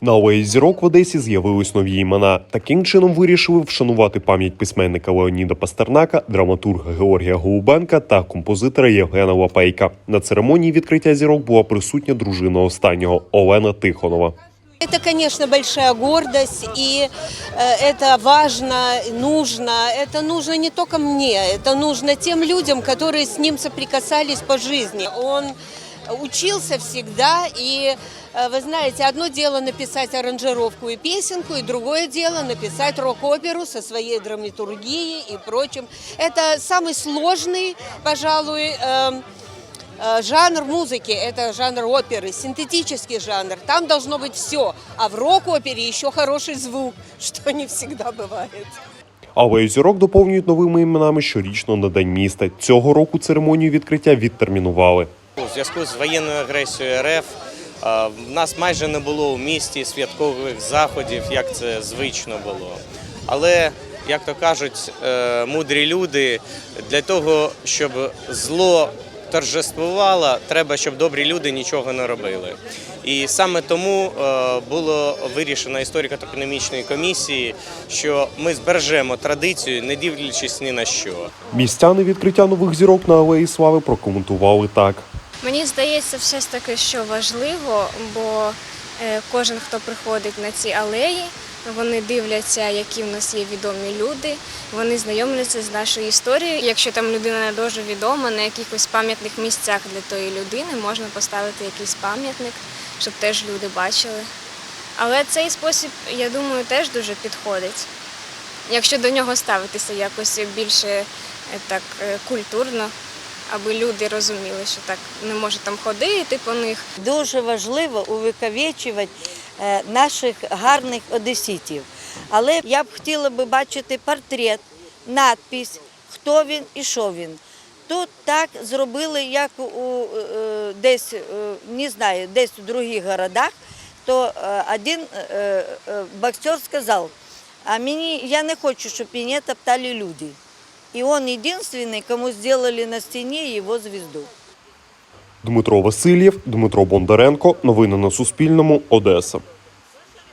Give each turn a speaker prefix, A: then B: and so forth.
A: На алеї зірок в Одесі з'явились нові імена. Таким чином вирішили вшанувати пам'ять письменника Леоніда Пастернака, драматурга Георгія Голубенка та композитора Євгена Лапейка. На церемонії відкриття зірок була присутня дружина останнього Олена Тихонова.
B: Это, конечно, большая гордость, и э, это важно, нужно. Это нужно не только мне, это нужно тем людям, которые с ним соприкасались по жизни. Он учился всегда, и э, вы знаете, одно дело написать аранжировку и песенку, и другое дело написать рок-оперу со своей драматургией и прочим. Это самый сложный, пожалуй, эм, Э, Жанр музыки – это жанр оперы, синтетический жанр. Там должно быть все. А в рок-опере еще хороший звук, что не всегда бывает.
A: Алею зірок доповнюють новими іменами щорічно на День міста. Цього року церемонію відкриття відтермінували.
C: У зв'язку з воєнною агресією РФ в нас майже не було у місті святкових заходів, як це звично було. Але, як то кажуть, е, мудрі люди, для того, щоб зло торжествувало, треба, щоб добрі люди нічого не робили. І саме тому е, було вирішено історико-топономічної комісії, що ми збережемо традицію, не дивлячись ні на що.
A: Містяни відкриття нових зірок на алеї слави прокоментували так.
D: Мені здається, все ж таки, що важливо, бо е, кожен, хто приходить на ці алеї, вони дивляться, які в нас є відомі люди, вони знайомляться з нашою історією. Якщо там людина не дуже відома, на якихось пам'ятних місцях для тої людини можна поставити якийсь пам'ятник, щоб теж люди бачили. Але цей спосіб, я думаю, теж дуже підходить. Якщо до нього ставитися якось більше е, так е, культурно, аби люди розуміли, що так не може там ходити по них.
E: Дуже важливо увековічувати е, наших гарних одеситів. Але я б хотіла би бачити портрет, надпись, хто він і що він. Тут так зробили, як у е, десь, е, не знаю, десь у других городах, то один боксер сказав, а мені я не хочу, щоб мене топтали люди. І він єдиний, кому зробили на стіні його звізду.
A: Дмитро Васильєв, Дмитро Бондаренко. Новини на Суспільному. Одеса.